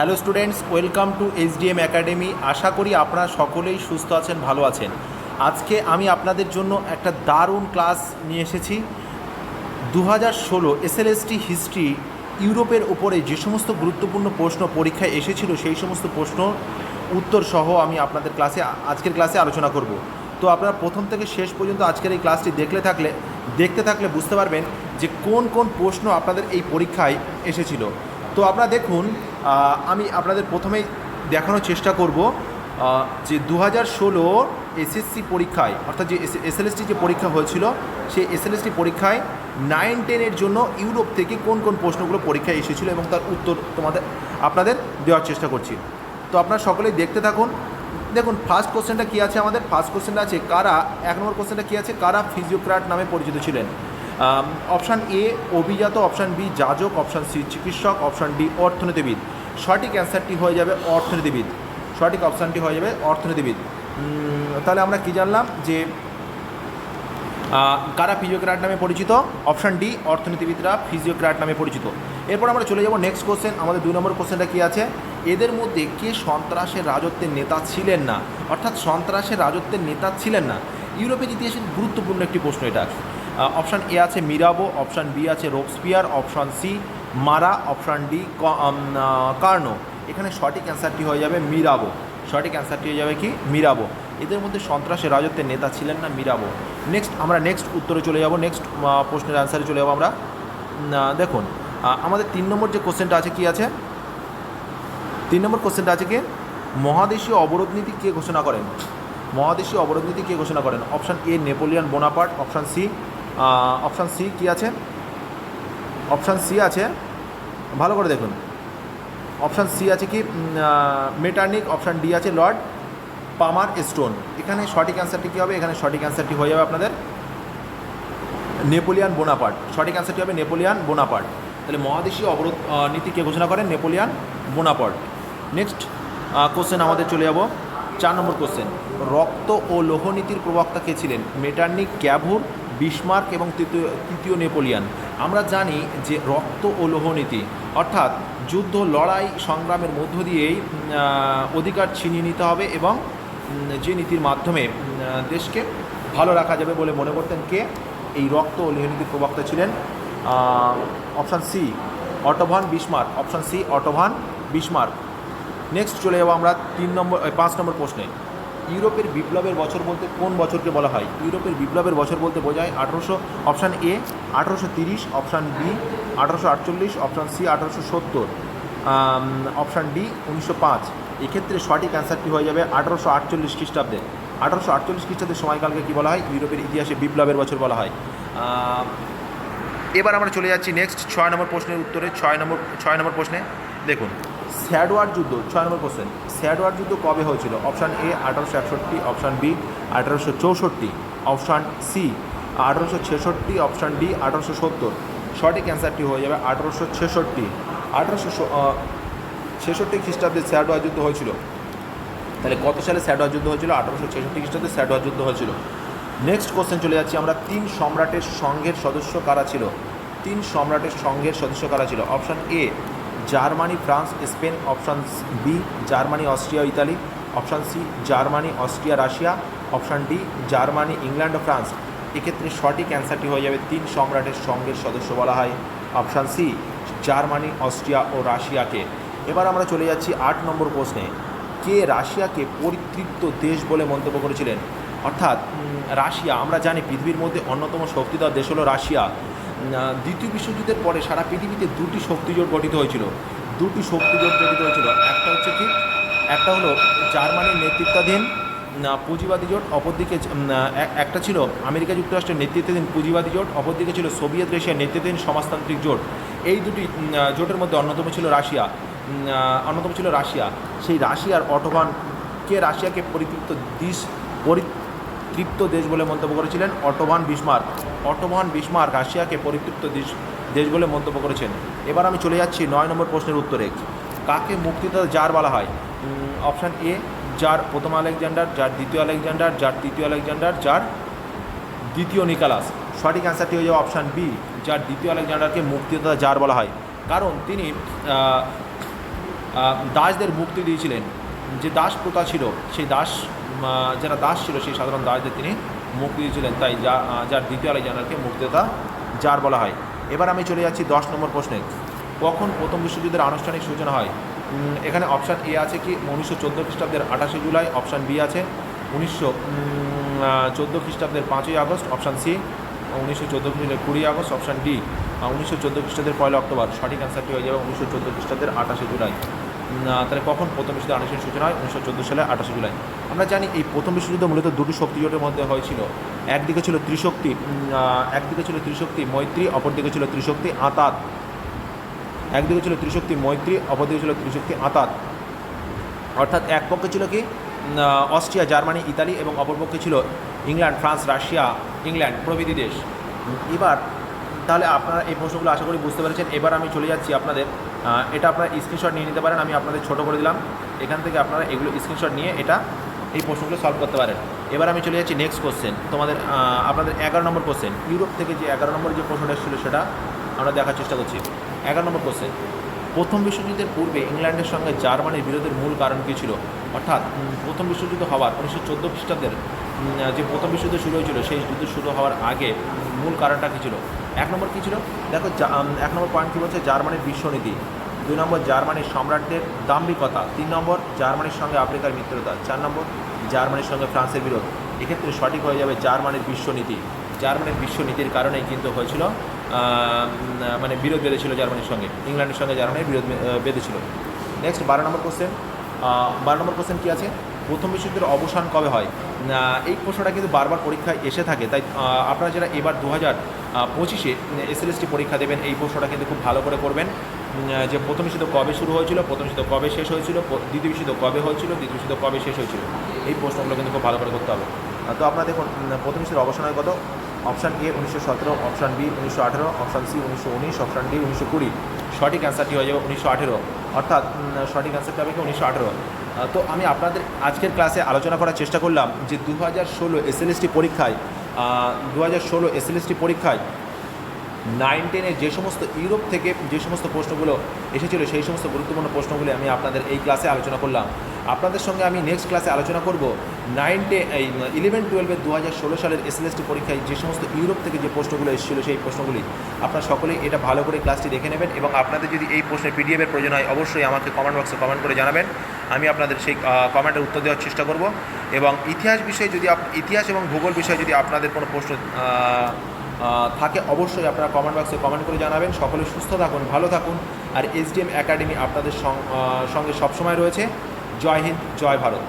Hello students, welcome to HDM academy. আশা করি আপনারা সকলেই সুস্থ আছেন, ভালো আছেন। আজকে আমি আপনাদের জন্য একটা দারুণ ক্লাস নিয়ে এসেছি। দু হাজার ষোলো এসএলএসটি হিস্ট্রি ইউরোপের ওপরে যে সমস্ত গুরুত্বপূর্ণ প্রশ্ন পরীক্ষায় এসেছিল, সেই সমস্ত প্রশ্ন উত্তর সহ আমি আপনাদের ক্লাসে, আজকের ক্লাসে আলোচনা করব। তো আপনারা প্রথম থেকে শেষ পর্যন্ত আজকের এই ক্লাসটি দেখলে থাকলে, দেখতে থাকলে বুঝতে পারবেন যে কোন কোন প্রশ্ন আপনাদের এই পরীক্ষায় এসেছিল। তো আপনারা দেখুন আমি আপনাদের প্রথমেই দেখানোর চেষ্টা করব যে দু হাজার ষোলো এসএসসি পরীক্ষায়, অর্থাৎ যে এসএলএসটি যে পরীক্ষা হয়েছিল, সেই এসএলএসটি পরীক্ষায় নাইন টেনের জন্য ইউরোপ থেকে কোন কোন প্রশ্নগুলো পরীক্ষায় এসেছিল এবং তার উত্তর তোমাদের, আপনাদের দেওয়ার চেষ্টা করছি। তো আপনারা সকলেই দেখতে থাকুন। দেখুন ফার্স্ট কোশ্চেনটা কী আছে আমাদের? ফার্স্ট কোশ্চেনটা আছে, কারা, এক নম্বর কোশ্চেনটা কী আছে? কারা ফিজিওক্রাট নামে পরিচিত ছিলেন? অপশান এ অভিজাত অপশান বি যাজক অপশান সি চিকিৎসক অপশান ডি অর্থনীতিবিদ। সঠিক অ্যান্সারটি হয়ে যাবে অর্থনীতিবিদ। সঠিক অপশানটি হয়ে যাবে অর্থনীতিবিদ। তাহলে আমরা কি জানলাম? যে কারা ফিজিওক্রাট নামে পরিচিত? অপশান ডি অর্থনীতিবিদরা ফিজিওক্রাট নামে পরিচিত। এরপর আমরা চলে যাব নেক্সট কোশ্চেন আমাদের দুই নম্বর কোশ্চেনটা কী আছে? এদের মধ্যে কে সন্ত্রাসের রাজত্বের নেতা ছিলেন না? অর্থাৎ সন্ত্রাসের রাজত্বের নেতা ছিলেন না? ইউরোপের ইতিহাসের গুরুত্বপূর্ণ একটি প্রশ্ন এটা। অপশান এ আছে মিরাবো অপশান বি আছে Robespierre option C Marat option D Carnot. এখানে সঠিক অ্যান্সারটি হয়ে যাবে মিরাবো। সঠিক অ্যান্সারটি হয়ে যাবে কি? মিরাবো। এদের মধ্যে সন্ত্রাসের রাজত্বের নেতা ছিলেন না মিরাবো। নেক্সট আমরা নেক্সট উত্তরে চলে যাব। নেক্সট প্রশ্নের অ্যান্সারে চলে যাব আমরা। দেখুন আমাদের তিন নম্বর যে কোশ্চেনটা আছে কি আছে? তিন নম্বর কোশ্চেনটা আছে কি? মহাদেশীয় অবরোধ নীতি কে ঘোষণা করেন? মহাদেশীয় অবরোধ নীতি কে ঘোষণা করেন? Option A Napoleon Bonaparte option C option C কি আছে? অপশান সি আছে ভালো করে দেখুন। অপশান সি আছে কি? মেটার্নিক অপশান ডি আছে লর্ড পামার স্টোন। এখানে সঠিক অ্যান্সারটি কী হবে? এখানে সঠিক অ্যান্সারটি হয়ে যাবে আপনাদের নেপোলিয়ান বোনাপার্ট। সঠিক অ্যান্সারটি হবে নেপোলিয়ান বোনাপার্ট। তাহলে মহাদেশীয় অবরোধ আহ, নীতি কে ঘোষণা করেন নেপোলিয়ান বোনাপার্ট। নেক্সট কোশ্চেন আমাদের চলে যাব। চার নম্বর কোশ্চেন রক্ত ও লোহনীতির প্রবক্তা কে ছিলেন? মেটার্নিক ক্যাভুর বিসমার্ক এবং তৃতীয় তৃতীয় নেপোলিয়ান। আমরা জানি যে রক্ত ও লোহনীতি অর্থাৎ যুদ্ধ, লড়াই, সংগ্রামের মধ্য দিয়েই অধিকার ছিনিয়ে নিতে হবে এবং যে নীতির মাধ্যমে দেশকে ভালো রাখা যাবে বলে মনে করতেন কে? এই রক্ত ও লোহনীতির প্রবক্তা ছিলেন option C Otto von Bismarck option C Otto von Bismarck next চলে যাব আমরা তিন নম্বর পাঁচ নম্বর প্রশ্নে। ইউরোপের বিপ্লবের বছর বলতে কোন বছরকে বলা হয়? ইউরোপের বিপ্লবের বছর বলতে বোঝায় আঠারোশো অপশান এ আঠারোশো তিরিশ অপশান বি আঠারোশো আটচল্লিশ অপশান সি আঠারোশো সত্তর। অপশান ডি উনিশশো পাঁচ। এক্ষেত্রে সঠিক অ্যান্সারটি হয়ে যাবে আঠারোশো আটচল্লিশ খ্রিস্টাব্দে। আঠারোশো আটচল্লিশ খ্রিস্টাব্দের সময়কালকে কী বলা হয়? ইউরোপের ইতিহাসে বিপ্লবের বছর বলা হয়। এবার আমরা চলে যাচ্ছি নেক্সট ছয় নম্বর প্রশ্নের উত্তরে। ছয় নম্বর ছয় নম্বর প্রশ্নে। দেখুন স্যাডওয়ার যুদ্ধ, ছয় নম্বর কোশ্চেন স্যাডওয়ার যুদ্ধ কবে হয়েছিল? অপশান এ আঠারোশো একষট্টি অপশান বি আঠারোশো চৌষট্টি অপশান সি আঠারোশো ছেষট্টি অপশান ডি আঠারোশো সত্তর। সঠিক অ্যান্সারটি হয়ে যাবে আঠারোশো ছেষট্টি। আঠারোশো ছেষট্টি খ্রিস্টাব্দে স্যাডওয়ার যুদ্ধ হয়েছিল। তাহলে কত সালে স্যাডওয়ার যুদ্ধ হয়েছিল? আঠারোশো ছেষট্টি খ্রিস্টাব্দে স্যাডওয়ার যুদ্ধ হয়েছিল। নেক্সট কোশ্চেন চলে যাচ্ছি, আমরা তিন সম্রাটের সংঘের সদস্য কারা ছিল? তিন সম্রাটের সংঘের সদস্য কারা ছিল? Option A Germany, France, Spain, option B, Germany, Austria, Italy, option C, Germany, Austria, Russia, option D, Germany, England O France. এক্ষেত্রে সঠিক অ্যান্সারটি হয়ে যাবে তিন সম্রাটের সংঘের সদস্য বলা হয়। অপশান সি, জার্মানি, অস্ট্রিয়া ও রাশিয়াকে। এবার আমরা চলে যাচ্ছি আট নম্বর প্রশ্নে। কে রাশিয়াকে পরিতৃপ্ত দেশ বলে মন্তব্য করেছিলেন? অর্থাৎ রাশিয়া। আমরা জানি পৃথিবীর মধ্যে অন্যতম শক্তিধর দেশ হলো রাশিয়া। দ্বিতীয় বিশ্বযুদ্ধের পরে সারা পৃথিবীতে দুটি শক্তিজোট গঠিত হয়েছিল। দুটি শক্তিজোট গঠিত হয়েছিল। একটা হচ্ছে কি? একটা হলো জার্মানির নেতৃত্বাধীন পুঁজিবাদী জোট, অপরদিকে এক- একটা ছিল আমেরিকা যুক্তরাষ্ট্রের নেতৃত্বাধীন পুঁজিবাদী জোট, অপরদিকে ছিল সোভিয়েত রাশিয়ার নেতৃত্বাধীন সমাজতান্ত্রিক জোট। এই দুটি জোটের মধ্যে অন্যতম ছিল রাশিয়া। অন্যতম ছিল রাশিয়া। সেই রাশিয়ার অটোভান কে রাশিয়াকে পরিতৃপ্ত দেশ পরিতৃপ্ত দেশ বলে মন্তব্য করেছিলেন অটোভান বিসমার্ক। অটোভান বিসমার্ক রাশিয়াকে পরিতৃপ্ত দেশ দেশ বলে মন্তব্য করেছেন। এবার আমি চলে যাচ্ছি নয় নম্বর প্রশ্নের উত্তরে। কাকে মুক্তিদাতা জার বলা হয়? অপশান এ যার প্রথম আলেকজান্ডার যার দ্বিতীয় আলেকজান্ডার যার তৃতীয় আলেকজান্ডার যার দ্বিতীয় নিকালাস। সঠিক অ্যান্সারটি হয়ে যাবে অপশান বি যার দ্বিতীয় আলেকজান্ডারকে মুক্তিদাতা জার বলা হয়। কারণ তিনি দাসদের মুক্তি দিয়েছিলেন। যে দাস প্রথা ছিল, সেই দাস যারা দাস ছিল সেই সাধারণ দাসদের তিনি মুক্তি দিয়েছিলেন। তাই যা যার দ্বিতীয় আলেকজান্ডারকে মুক্তিদাতা যার বলা হয়। এবার আমি চলে যাচ্ছি দশ নম্বর প্রশ্নে। কখন প্রথম বিশ্বযুদ্ধের আনুষ্ঠানিক সূচনা হয়? এখানে অপশান এ আছে কি? উনিশশো চোদ্দ খ্রিস্টাব্দের আঠাশে জুলাই অপশান বি আছে উনিশশো চোদ্দ খ্রিস্টাব্দের পাঁচই আগস্ট অপশান সি উনিশশো চোদ্দ খ্রিস্টাব্দের কুড়ি আগস্ট অপশান ডি উনিশশো চোদ্দ খ্রিস্টাব্দের পয়লা অক্টোবর। সঠিক অ্যান্সারটি হয়ে যাবে উনিশশো চোদ্দ খ্রিস্টাব্দের আঠাশে জুলাই। তাহলে কখন প্রথম বিশ্বযুদ্ধ আনুষ্ঠানিক সূচনা হয়? উনিশশো চোদ্দ সালে আঠাশে জুলাই। আমরা জানি এই প্রথম বিশ্বযুদ্ধ মূলত দুটি শক্তি জোটের মধ্যে হয়েছিল। একদিকে ছিল ত্রিশক্তি একদিকে ছিল ত্রিশক্তি, মৈত্রী, অপরদিকে ছিল ত্রিশক্তি, আতাত। একদিকে ছিল ত্রিশক্তি, মৈত্রী, অপরদিকে ছিল ত্রিশক্তি, আতাত। অর্থাৎ এক পক্ষে ছিল কি? অস্ট্রিয়া, জার্মানি, ইতালি এবং অপরপক্ষে ছিল ইংল্যান্ড, ফ্রান্স, রাশিয়া, ইংল্যান্ড, প্রভৃতি দেশ। এবার, তাহলে আপনারা এই প্রশ্নগুলো আশা করি বুঝতে পেরেছেন। এবার আমি চলে যাচ্ছি আপনাদের এটা আপনারা স্ক্রিনশট নিয়ে নিতে পারেন, আমি আপনাদের ছোট করে দিলাম। এখান থেকে আপনারা এগুলো স্ক্রিনশট নিয়ে এটা এই প্রশ্নগুলো সলভ করতে পারেন। এবার আমি চলে যাচ্ছি নেক্সট কোশ্চেন তোমাদের আপনাদের এগারো নম্বর কোশ্চেন ইউরোপ থেকে যে এগারো নম্বর যে প্রশ্নটা এসেছিল সেটা আমরা দেখার চেষ্টা করছি। এগারো নম্বর কোশ্চেন প্রথম বিশ্বযুদ্ধের পূর্বে ইংল্যান্ডের সঙ্গে জার্মানির বিরোধের মূল কারণ কী ছিল? অর্থাৎ প্রথম বিশ্বযুদ্ধ হওয়ার উনিশশো চোদ্দ খ্রিস্টাব্দের যে প্রথম বিশ্বযুদ্ধ শুরু হয়েছিল, সেই যুদ্ধ শুরু হওয়ার আগে মূল কারণটা কী ছিল? এক নম্বর কী ছিল? দেখো এক নম্বর পয়েন্ট কী বলছে? জার্মানির বিশ্বনীতি। দুই নম্বর, জার্মানির সম্রাটদের দাম্ভিকতা। তিন নম্বর, জার্মানির সঙ্গে আফ্রিকার মিত্রতা। চার নম্বর, জার্মানির সঙ্গে ফ্রান্সের বিরোধ। এক্ষেত্রে সঠিক হয়ে যাবে জার্মানির বিশ্বনীতি। জার্মানির বিশ্বনীতির কারণেই কিন্তু হয়েছিল মানে বিরোধ বেঁধেছিল জার্মানির সঙ্গে। ইংল্যান্ডের সঙ্গে জার্মানির বিরোধ বেঁধেছিল। নেক্সট বারো নম্বর কোশ্চেন বারো নম্বর কোশ্চেন কী আছে? প্রথম বিশ্বযুদ্ধের অবসান কবে হয়? এই প্রশ্নটা কিন্তু বারবার পরীক্ষায় এসে থাকে। তাই আপনারা যারা এবার দু হাজার পঁচিশে এসএলএসটি পরীক্ষা দেবেন, এই প্রশ্নটা কিন্তু খুব ভালো করে করবেন যে প্রথম বিশ্বযুদ্ধ কবে শুরু হয়েছিল, প্রথম বিশ্বযুদ্ধ কবে শেষ হয়েছিল দ্বিতীয় বিশ্বযুদ্ধ কবে হয়েছিল, দ্বিতীয় বিশ্বযুদ্ধ কবে শেষ হয়েছিল, এই প্রশ্নগুলো কিন্তু খুব ভালো করে করতে হবে। তো আপনারা দেখুন প্রথম বিশ্বযুদ্ধের অবসান হয় কত অপশান এ উনিশশো সতেরো, অপশান বি উনিশশো আঠেরো, অপশান সি উনিশশো উনিশ, অপশান ডি উনিশশো কুড়ি। সঠিক অ্যান্সারটি হয়ে যাবে উনিশশো আঠেরো। অর্থাৎ সঠিক অ্যান্সারটি হবে কি উনিশশো আঠেরো। তো আমি আপনাদের আজকের ক্লাসে আলোচনা করার চেষ্টা করলাম যে দু হাজার ষোলো এসএলএসটি পরীক্ষায় দু হাজার ষোলো এসএলএসটি পরীক্ষায় নাইন টেনের যে সমস্ত ইউরোপ থেকে যে সমস্ত প্রশ্নগুলো এসেছিল, সেই সমস্ত গুরুত্বপূর্ণ প্রশ্নগুলি আমি আপনাদের এই ক্লাসে আলোচনা করলাম। আপনাদের সঙ্গে আমি নেক্সট ক্লাসে আলোচনা করব। নাইন টে এই ইলেভেন টুয়েলভের দু হাজার ষোলো সালের এসএলএসটি পরীক্ষায় যে সমস্ত ইউরোপ থেকে যে প্রশ্নগুলো এসেছিল সেই প্রশ্নগুলি আপনারা সকলেই এটা ভালো করে ক্লাসটি দেখে নেবেন এবং আপনাদের যদি এই প্রশ্নের পিডিএফের প্রয়োজন হয়, অবশ্যই আমাকে কমেন্ট বক্সে কমেন্ট করে জানাবেন। আমি আপনাদের সেই কমেন্টের উত্তর দেওয়ার চেষ্টা করব এবং ইতিহাস বিষয়ে যদি ইতিহাস এবং ভূগোল বিষয়ে যদি আপনাদের কোনো প্রশ্ন থাকে, অবশ্যই আপনারা কমেন্ট বক্সে কমেন্ট করে জানাবেন। সকলে সুস্থ থাকুন, ভালো থাকুন। আর এসডিএম একাডেমি আপনাদের সঙ্গে সবসময় রয়েছে। জয় হিন্দ জয় ভারত।